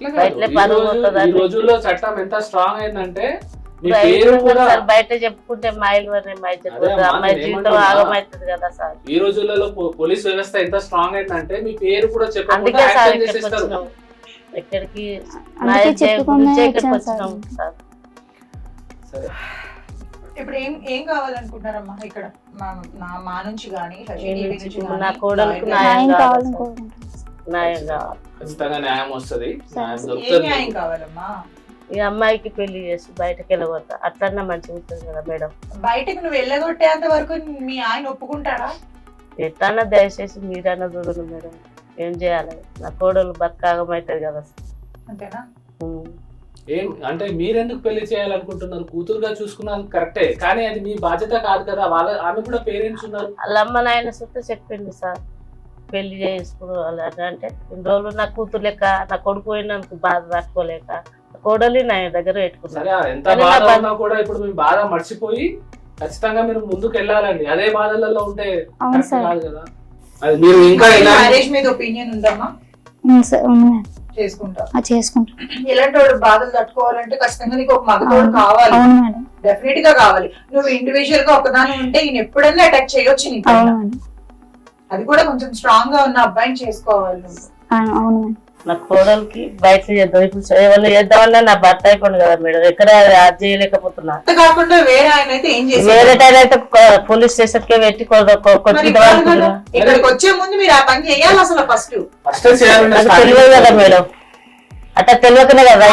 ఈ రోజుల్లో చట్టం ఎంత స్ట్రాంగ్ అయిందంటే మీ బయట పేరు కూడా సార్ బయట చెప్పుకుంటే కదా సార్. ఈ రోజులలో పోలీస్ వ్యవస్థ ఎంత స్ట్రాంగ్ అయిందంటే మీ పేరు కూడా చెప్పకుండా. ఇప్పుడు ఏం ఏం కావాలనుకుంటారమ్మా ఇక్కడ? మా- నుంచి కానీ నా కోడలికి న్యాయం న్యాయం కావాలి ఖచ్చితంగా న్యాయం వస్తుంది. న్యాయం సరే. ఏ దొరుకుతుంది న్యాయం కావాలమ్మా? ఈ అమ్మాయికి పెళ్ళి చేసి బయటకు వెళ్ళకూడదు అట్లన్నా మంచిగా ఉంటుంది కదా మేడం. బయటకు నువ్వు వెళ్ళగొట్టేంత వరకు మీ ఆయన ఒప్పుకుంటాడా? ఎట్లన్నా దయచేసి మీరన్నా చూడండి మేడం. ఏం చేయాలి? నా కోడలు బతకాగమవుతుంది కదా. అంతేనా. ఏం అంటే మీరెందుకు పెళ్ళి చేయాలనుకుంటున్నారు? కూతురుగా చూసుకున్నది కరెక్టే. కానీ అది మీ బాధ్యత కాదు కదా. వాళ్ళ ఆమె కూడా పేరెంట్స్ ఉన్నారు. వాళ్ళ అమ్మ నాయన సుత్తే చెప్పింది సార్. పెళ్ళి చేసుకోవాలి అని అంటే ఇన్ని రోజులు నా కూతురు లెక్క నా కొడుకు పోయినందుకు బాధ తట్టుకోలేక కోడలి నా దగ్గర పెట్టుకున్నాను. కూడా ఇప్పుడు మీ బాధ మర్చిపోయి ఖచ్చితంగా మీరు ముందుకు వెళ్ళాలండి. అదే బాధలలో ఉంటే అవును కరెక్ట్ సార్. కాదు కదా. అది మీరు ఇంకా ఎలా మ్యారేజ్ మీద ఒపీనియన్ ఉందమ్మా. చేసుకుంటా. ఆ, చేసుకుంటాం. ఎలాంటి వాడు బాధలు తట్టుకోవాలంటే ఖచ్చితంగా నీకు ఒక మగతోడు కావాలి. డెఫినెట్గా కావాలి. నువ్వు ఇండివిజువల్గా ఒకదాని ఉంటే ఈయన ఎప్పుడైనా అటాక్ చేయొచ్చు నీకు. అది కూడా కొంచెం స్ట్రాంగ్గా ఉన్న అబ్బాయిని చేసుకోవాలి. అవును నా కోడలికి బయట చేద్దాం. ఇప్పుడు నా భర్త అయిపోయింది కదా మేడం. ఎక్కడ అది చేయలేకపోతున్నా. అంత కాకుండా వేరే ఆయన అయితే ఏం వేరే చేసేది టైం అయితే పోలీస్ స్టేషన్కి పెట్టి ఇక్కడికి వచ్చే ముందు మీరు ఆ పని చేయాలి అసలు ఫస్ట్ ఫస్ట్ తెలియదు కదా మేడం. అట్లా తెలియకనే కదా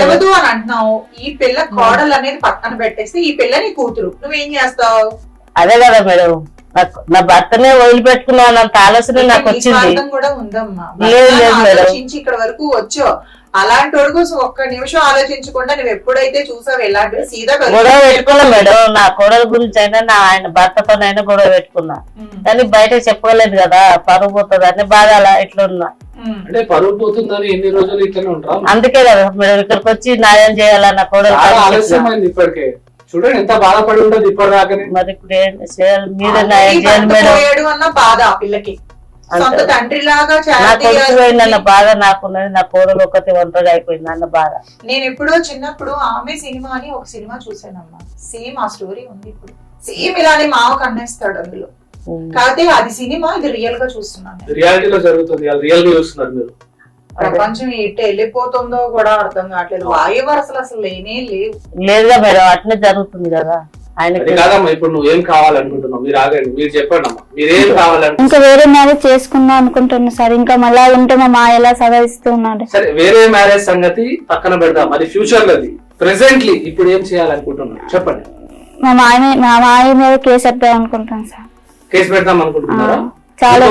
తెలియదు అని అంటున్నావు. ఈ పిల్ల కోడలు అనేది పక్కన పెట్టేస్తే ఈ పిల్ల నీ కూతురు. నువ్వేం చేస్తావు? అదే కదా మేడం. నాకు నా భర్తనే వదిలిపెట్టుకున్నా అన్నంత ఆలోచన నాకు నీ వచ్చింది. స్వార్థం కూడా ఉందమ్మా. లేదు, మేడం. ఇక్కడ వరకు వచ్చో అలాంటి వాడు కోసం ఒక్క నిమిషం ఆలోచించకుండా నువ్వు ఎప్పుడైతే చూసావు ఎలాంటి సీదా. గొడవ పెట్టుకున్నా మేడం. నా కోడల గురించి అయినా నా ఆయన భర్తతో అయినా గొడవ పెట్టుకున్నా. కానీ బయట చెప్పుకోలేదు కదా పరువు పోతుంది అని బాధ అలా ఇట్లా ఉన్నా. అంటే పరువు పోతుందని ఎన్ని రోజులు ఇట్లనే ఉంటాం? అందుకే కదా మేడం ఇక్కడికి వచ్చి న్యాయం చేయాలన్న కోడలు ఇప్పటికే. చూడండి ఎంత బాధపడి ఉంటుంది మరి ఇప్పుడు ఏం చేయాలి. మీరే ఆల్రెడీ న్యాయం చేయాలి భర్త మేడం. పోయాడు అన్న బాధ ఆ పిల్లకి. సొంత అంతే. నా కొడుకు పోయిందన్న బాధ నాకున్నది నా కోడలు ఒక్కటి ఒంటరిగా అయిపోయింది అన్న బాధ. నేను ఎప్పుడో చిన్నప్పుడు ఆమె సినిమా అని ఒక సినిమా చూసానమ్మా సేమ్ ఆ స్టోరీ ఉంది ఇప్పుడు. సేమ్ ఇలానే మావ కన్నేస్తాడు అందులో. ఉం. కాకపోతే అది సినిమా ఇది రియల్గా చూస్తున్నాను నేను. రియాలిటీలో జరుగుతుంది రియల్గా చూస్తున్నారు మీరు. ప్రపంచం ఎటు వెళ్ళిపోతుందో కూడా అర్థం కావట్లేదు. వాయు వరసలు అసలు లేనే లేవు. లేదుగా మేడం అట్లనే జరుగుతుంది కదా. కాదమ్మా ఇప్పుడు నువ్వు ఏం కావాలనుకుంటున్నావు? మీరు ఆగండి మీరు చెప్పండి అమ్మా. మీరు ఏం కావాలనుకుంటున్నారు ఇంకా వేరే మ్యారేజ్ చేసుకుందాం అనుకుంటున్నా సార్. ఇంకా మళ్ళా ఉంటే మా మాయ ఎలా సదాయిస్తూ ఉన్నాడు సరే వేరే మ్యారేజ్ సంగతి పక్కన పెడదాం. అది ఫ్యూచర్ లోది. ప్రెసెంట్లీ ఇప్పుడు ఏం చేయాలనుకుంటున్నారు చెప్పండి. మా మాయ మీ- మా మాయ మీద కేసు పెట్టాం అనుకుంటాను సార్. కేసు పెడదాం అనుకుంటున్నారా? చాలా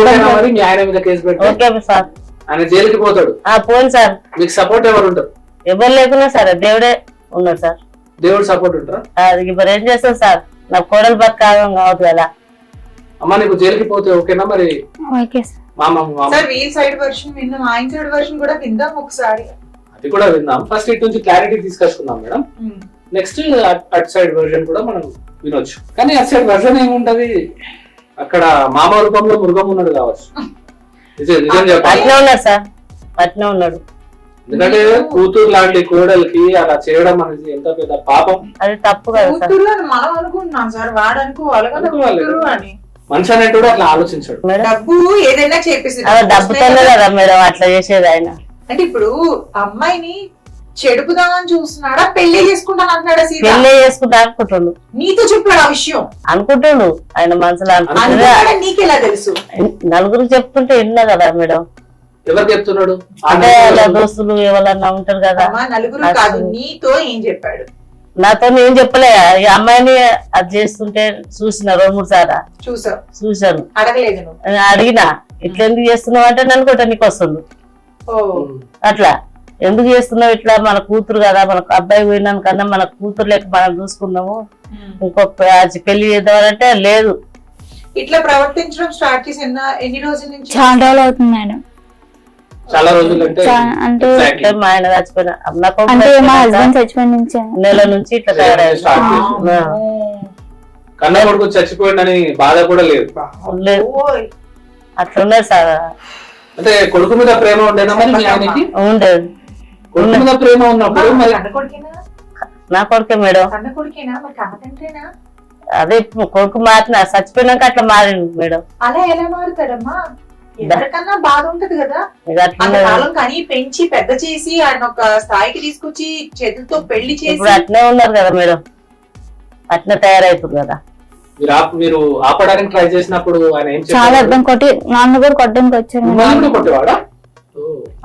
మీ ఆయన మీద కేసు పెట్టి ఓకే సార్. ఆయన జైలుకి పోతాడు. ఆ పోను సార్. మీకు సపోర్ట్ ఎవరు ఉంటారు? ఎవరు లేకున్నా సరే దేవుడే ఉన్నాడు సార్. దేవుడు సపోర్ట్ ఉంటారా? అది ఇప్పుడు ఏం చేస్తాం సార్? నా కోడలు బతకాగం కావద్దు కదా అమ్మ నీకు జైలుకి పోతే ఓకేనా మరి? Okay sir. మామ మామ సార్ వీల్ సైడ్ వర్షన్ విన్నాం ఆయన సైడ్ వర్షన్ కూడా విందాం ఒకసారి. అది కూడా విందాం. ఫస్ట్ ఇటు నుంచి క్లారిటీ తీసుకొచ్చుకుందాం madam. Next at side version కూడా మనం వినొచ్చు. కానీ అట్ సైడ్ వర్జన్ ఏముంటది? అక్కడ మామ రూపంలో మృగం ఉన్నాడు కావచ్చు. అట్నే ఉన్నాడు సార్. అట్నే ఉన్నాడు. ఎందుకంటే కూతురు లాంటి కోడలికి అలా చేయడం అనేది ఎంత పెద్ద పాపం. అది తప్పు కదా మనం అనుకుంటున్నాం సార్. వాడు అనుకోవాలి మనిషి అనేటువంటి అట్లా ఆలోచించాడు. డబ్బు ఏదైనా చేపిస్తుంది. అదే డబ్బుతోనే కదా మేడం అట్లా చేసేది ఆయన. అంటే ఇప్పుడు అమ్మాయిని చెడుపుదామని చూస్తున్నాడా? పెళ్ళి చేసుకుంటాను అంటున్నాడా సీత? పెళ్ళి చేసుకుంటా అనుకుంటుండు. నీతో చెప్పాడు ఆ విషయం. అనుకుంటుండు. ఆయన మనసులో అనుకుంటుండే. అనుకున్నాడా నీకెలా తెలుసు? నలుగురు చెప్తుంటే విన్నా కదా మేడం. ఎవరు చెప్తున్నాడు? అంటే వాళ్ళ దోస్తులు ఎవరన్నా ఉంటారు కదా. అమ్మా నలుగురు కాదు నీతో ఏం చెప్పాడు? నాతో నేను చెప్పలే. ఈ అమ్మాయిని అది చేస్తుంటే చూసిన రెండు మూడు సారా చూసావు? చూశాను. అడగలేదు నువ్వు? నేను అడిగినా ఇట్లా ఎందుకు చేస్తున్నావు? అంటే నన్ను కొట్టడానికి వస్తుంది. ఓ. అట్లా. ఎందుకు చేస్తున్నావు ఇట్లా? మన కూతురు కదా మన అబ్బాయి పోయినాను కన్నా మన కూతురు లెక్క మనం చూసుకున్నాము ఇంకో పె- పెళ్ళి చేద్దామంటే లేదు. ఇట్లా ప్రవర్తించడం స్టార్ట్ చేసి ఎన్న రోజుల నుంచి? చాలా రోజులు అవుతుంది మేడం. చాలా రోజులు అంటే మా ఆయన చచ్చిపోయిన అంటే మా హస్బెండ్ చచ్చిపోయిన నుంచి. నెల నుంచి ఇట్లా. కన్న కొడుకు చచ్చిపోయిందని బాధ కూడా లేదు. సార్. అంటే కొడుకు మీద ప్రేమ మరి ఉండేది. కొడుకు ప్రేమ ఉన్నప్పుడు మరి నా కొడుకే మేడం. అదే కొడుకు మారిన చచ్చిపోయినాక అట్లా మారింది మేడం. అలా ఎలా మారుతాడమ్మా? ఎవరికన్నా బాధ ఉంటది కదా. అట్లా అంతకాలం కని పెంచి పెద్ద చేసి ఆయన ఒక స్థాయికి తీసుకొచ్చి చేతులతో పెళ్ళి చేసి ఇప్పుడు అట్నే ఉన్నారు కదా మేడం. అట్నే తయారైతుంది కదా. మీరు ఆప్- మీరు ఆపడానికి ట్రై చేసినప్పుడు ఆయన ఏం చాలా అర్థం కొట్టి నాన్న కూడా కొట్టడానికి వచ్చారు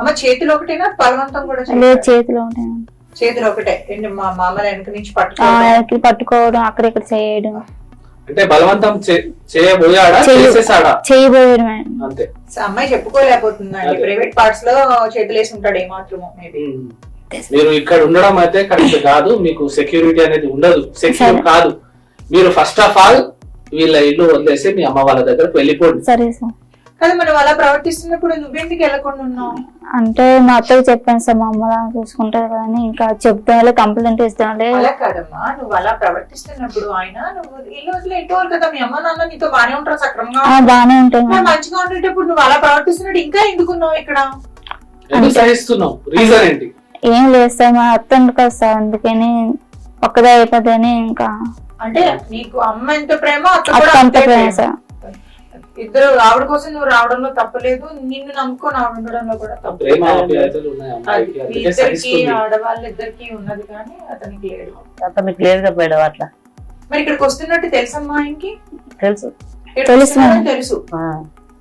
అమ్మ చేతులు ఒకటేనా? బలవంతం కూడా లేదు? చేతిలో ఉంటాయి చేతులు ఒకటే. మా మామల వెనక నుంచి పట్టుకోవడం? పట్టుకోవడం అక్కడిక్కడ చేయడం. అంటే బలవంతం చేయబోయాడా. చేసేసాడా? చేయబోయాడు అంతే. అమ్మాయి చెప్పుకోలేకపోతుందండి. ప్రైవేట్ పార్ట్స్లో చేతులు వేసి ఉంటాడు ఏమాత్రమో మేబీ. మీరు ఇక్కడ ఉండడం అయితే కరెక్ట్ కాదు. మీకు సెక్యూరిటీ అనేది ఉండదు. సెక్యూర్. కాదు. మీరు ఫస్ట్ ఆఫ్ ఆల్ వీళ్ళ ఇల్లు వదిలేసి మీ అమ్మ వాళ్ళ దగ్గరకు వెళ్ళిపోండి. సరే సార్. కదా మనం అలా ప్రవర్తిస్తున్నప్పుడు నువ్వెందుకు వెళ్ళకుండా ఉన్నావు? అంటే మా అత్తకి చెప్పాను సార్ మా అమ్మ అలా చూసుకుంటారు కానీ ఇంకా చెప్తానులే కంప్లైంట్ ఇస్తానులే అలా కాదమ్మా నువ్వు అలా ప్రవర్తిస్తున్నప్పుడు ఆయన నువ్వు కదా మీ అమ్మ నాన్న నీతో బానే ఉంటారు సక్రమంగా ఆ, బాగానే ఉంటాయి మరి మేడం. మంచిగా ఉండేటప్పుడు నువ్వు అలా ప్రవర్తిస్తున్నట్టు ఇంకా ఎందుకున్నావు ఇక్కడ? ఎందుకు సహిస్తున్నావు రీజన్ ఏంటి? ఏం లేదు సార్ మా అత్త కదా సార్ అందుకని ఒక్కదే అయిపోద్దని ఇంకా. అంటే నీకు అమ్మ ఎంత ప్రేమ అత్త అంత ప్రేమ. సార్. ఇద్దరు ఆవిడ కోసం నువ్వు రావడంలో తప్పలేదు నిన్ను నమ్ముకొని ఆవిడ ఉండడంలో కూడా తప్పు ప్రేమ ఆప్యాయతలు ఉన్నాయి? అమ్మాయికి అందుకే ఇద్దరికి ఆడవాళ్ళిద్దరికి ఉన్నది కానీ అతనికి లేదు. అతనికి లేదు కదా మేడం అట్లా. మరి ఇక్కడికి వస్తున్నట్టు తెలుసమ్మా ఆయనకి తెలుసు. తెలుసు. తెలుసు. ఆ,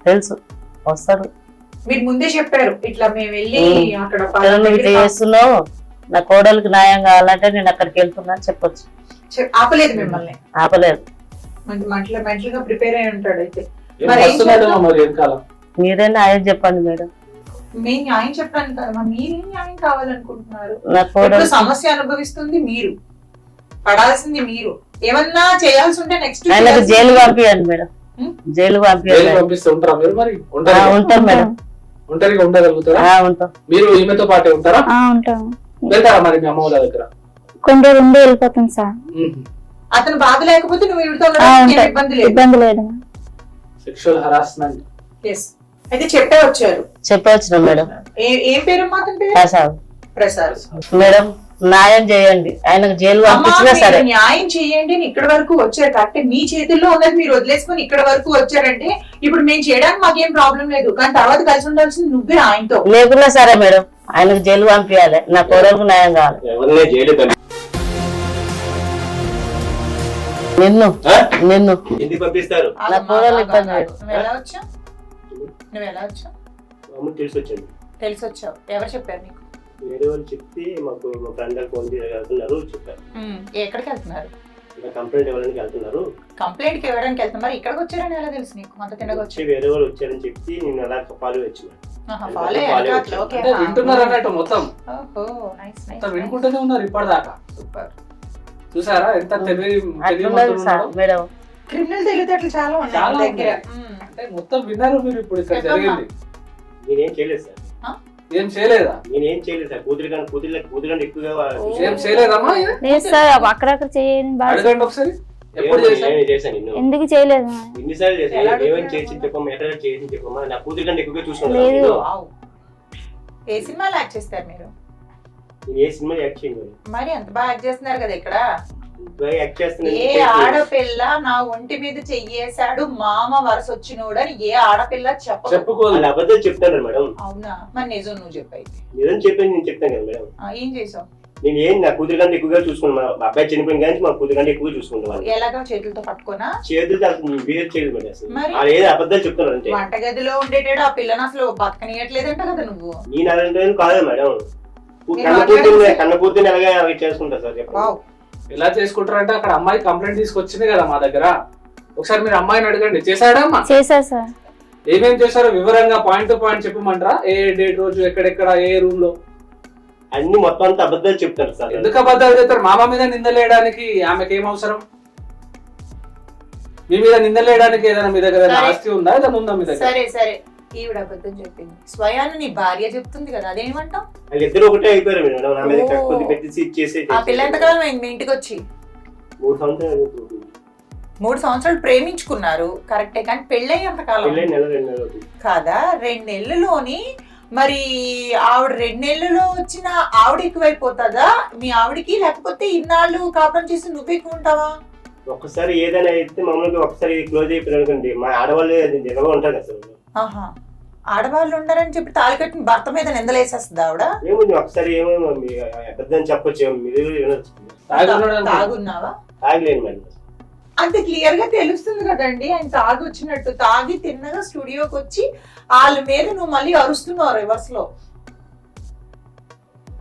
తెలుసు. వస్తారు. మీరు ముందే చెప్పారు ఇట్లా మేము వెళ్ళి. అక్కడ చేస్తున్నావు. నా కోడలికి న్యాయం కావాలంటే నేను అక్కడికి వెళ్తున్నా చెప్పొచ్చు. ఆపలేదు మిమ్మల్ని. ఆపలేదు. మంటలు మెంటల్గా ప్రిపేర్ అయి ఉంటాడు అయితే. మరి న్యాయం చెప్పండి మేడం. మేము న్యాయం చెప్పడానికి కదా మరి న్యాయం కావాలనుకుంటున్నారు? ఇప్పుడు సమస్య అనుభవిస్తుంది మీరు. పడాల్సింది మీరు. ఏమన్నా చేయాల్సి ఉంటే నెక్స్ట్ జైలు పంపించండి మేడం? జైలు జైలు పంపించండి పంపిస్తే ఉంటారా మీరు మరి? ఆ, ఉంటారు ఉంటాం మేడం. ఒంటరిగా ఉండగలుగుతారా? మీరు ఈమెతో పాటే ఉంటారా? ఆ, ఉంటాం. వెళ్తారా మరి మీ అమ్మ వాళ్ళ దగ్గర? కొన్ని రోజులు ఉండి వెళ్ళిపోతాం సార్. అతను బాధ లేకపోతే నువ్వు. ఇబ్బంది లేదు. ఇబ్బంది లేదు సెక్షువల్ హరాస్మెంట్ ఎస్ అయితే చెప్పే వచ్చారు. చెప్పవచ్చునా మేడం. ఏ- పేరు ప్రసాద్. ప్రసాద్. మేడం న్యాయం చేయండి. ఆయనకు జైలు పంపించినా సరే. న్యాయం చేయండి ఇక్కడ వరకు వచ్చారు. కాబట్టి మీ చేతుల్లో ఉన్నది మీరు వదిలేసుకొని ఇక్కడ వరకు వచ్చారంటే ఇప్పుడు మేము చేయడానికి మాకేం ప్రాబ్లం లేదు. కానీ తర్వాత కలిసి ఉండాల్సింది నువ్వే ఆయనతో. లేకున్నా సరే మేడం ఆయనకు జైలు పంపించాలి. నా కోడలకు న్యాయం కావాలి? నిన్ను? నిన్ను. ఎందుకు పంపిస్తారు? నా కోడలు ఇబ్బంది. నువ్వు ఎలా వచ్చావు? నువ్వు ఎలా వచ్చావు? అమ్మ తెలిసి వచ్చింది తెలిసి వచ్చావు ఎవరు చెప్పారు నీకు? వేరే వాళ్ళు చెప్తే మాకు మా ఫ్రెండ్ ఫోన్ వెళ్తున్నారు చెప్పారు. ఎక్కడికి వెళ్తున్నారు? ఇలా కంప్లైంట్ ఇవ్వడానికి వెళ్తున్నారు. కంప్లైంట్కి ఇవ్వడానికి వెళ్తున్నారు. మరి ఇక్కడికి వచ్చారని ఎలా తెలుసు నీకు? అంత తినగా వచ్చి వచ్చి వేరే వాళ్ళు వచ్చారని చెప్పి నేను అలా ఫాలో వచ్చిన ఫాలో follow ఓకే. అంటే వింటున్నారు అన్నట్టు మొత్తం. ఓహో నైస్ మొత్తం వినుకుంటూనే ఉన్నారు ఇప్పటిదాకా. సూపర్ చూసారా? ఎంత తెలివి క్రిమినల్ తెలివితేటలు చాలా ఉన్నాయి దగ్గర. అంటే మొత్తం విన్నారు మీరు ఇప్పుడు ఇక్కడ. జరిగింది. నేనేం చేయలేదు సార్. ఏం చేయలేదా? నేనేం చేయలేదు సార్. కూతురు కానీ కూతురు కూతురు కానీ ఎక్కువగా ఓ. ఏం చేయలేదమ్మా ఇది? లేదు సార్ అక్కడక్కడ చేయని బాగా అడగండి ఒకసారి. ఎప్పుడు ఏమో చేశారు? నేను చేశాను నిన్ను. ఎందుకు చేయలేదు ఎన్నిసార్లు ఎలా చేశాను ఏమేమి అడుగుతున్నావు? చేసి చెప్పమ్మా ఎక్కడ చేసి చెప్పమ్మా? నా కూతురు కంటే ఎక్కువగా లేదు. చూసుకున్నాను వావ్. ఏ సినిమాలో యాక్ట్ చేస్తారు మీరు? నేను ఏ సినిమా యాక్ట్ చేయను మరి. ఎంత బాగా యాక్ట్ చేస్తున్నారు కదా ఇక్కడ? ఏ ఆడపిల్ల నా ఒంటి మీద చెయ్యేశాడు మామ వరస వచ్చినోడు అని ఏ ఆడపిల్ల చెప్పదు. చెప్పుకోదు వాళ్ళు అబద్ధాలు చెప్తారు మేడం. అవునా? మరి నిజం నువ్వు చెప్పైతే నిజం చెప్పేది నేను చెప్తాను కదా మేడం. ఏం చేసావు? నేను ఏం నా కూతురు కంటే ఎక్కువగా చూసుకున్నాను మా అబ్బాయి చనిపోయిన కానీ మా కూతురు కంటే ఎక్కువగా చూసుకుంటాను ఎలాగా చేతులతో పట్టుకోనా? చేతులు అసలు బిహేవ్ చేయదు మరి? ఏదో అబద్ధాలు చెప్తున్నారు అంటే. వంటగదిలో ఉండేటాడు ఆ పిల్లని అసలు బతకనియట్లేదంట కదా నువ్వు. నేను అలాంటి కాదు మేడం. మీరు కన్న మాట్లాడేది కూతురు సార్. కన్న కూతురుని ఎలాగా చేసుకుంటా సార్ చెప్పండి. ఎలా చేసుకుంటారంటే అక్కడ అమ్మాయి కంప్లైంట్ తీసుకొచ్చింది కదా మా దగ్గర. ఒకసారి మీరు అమ్మాయిని అడగండి. చేశాడా అమ్మా? చేశారు సార్. ఏమేం చేశారో వివరంగా పాయింట్ టు పాయింట్ చెప్పమంటారా? ఏ డేట్ రోజు ఎక్కడెక్కడ ఏ రూమ్లో అన్ని మొత్తం అంతా అబద్ధాలు చెప్తారు సార్. ఎందుకు అబద్ధాలు చెప్తారు? మామ మీద నిందలేయడానికి ఆమెకి ఏం అవసరం? మీ మీద నిందలేయడానికి ఏదైనా మీ దగ్గర. ఆస్తి ఉందా? ఏదైనా ఉందా మీ దగ్గర? సరే సరే. ఈవిడ అబద్ధం చెప్పింది. స్వయాన్ని నీ భార్య చెప్తుంది కదా అదేమంటావు? వాళ్ళిద్దరు ఒకటే అయిపోయారు మేడం. నా మీద ఓ. కక్కుది పెట్టేసి ఇచ్చేసి ఆ పిల్ల ఎంతకాలం అయింది మీ ఇంటికి వచ్చి? మూడు సంవత్సరాలు అవుతుంది. మూడు సంవత్సరాలు ప్రేమించుకున్నారు కరెక్టే కానీ పెళ్ళై ఎంతకాలం పెళ్ళై నెల రెండు నెలలు అవుతుంది. కాదా? రెండు నెలల్లోని మరి ఆవిడ రెండు నెలల్లో వచ్చిన ఆవిడ ఎక్కువైపోతుందా? మీ ఆవిడకి లేకపోతే ఇన్నాళ్ళు కాపురం చేసి నువ్వు ఎక్కువ ఉంటావా? ఒక్కసారి ఏదైనా అయితే మామూలుగా ఒకసారి క్లోజ్ అయిపోయింది అనుకోండి మా ఆడవాళ్ళు నిజంగా ఉంటారు అసలు. ఆడవాళ్ళు ఉండరని చెప్పి తాళి కట్టిన భర్త మీద నిందలేసేస్తుంది ఆవిడ? ఒకసారి ఏమో చెప్పొచ్చు మీరు. తాగున్నావా? తాగలేను మేడం. అంత క్లియర్గా తెలుస్తుంది కదండి ఆయన తాగి వచ్చినట్టు తాగి తిన్నగా స్టూడియోకి వచ్చి వాళ్ళ మీద నువ్వు మళ్ళీ అరుస్తున్నావు రివర్స్లో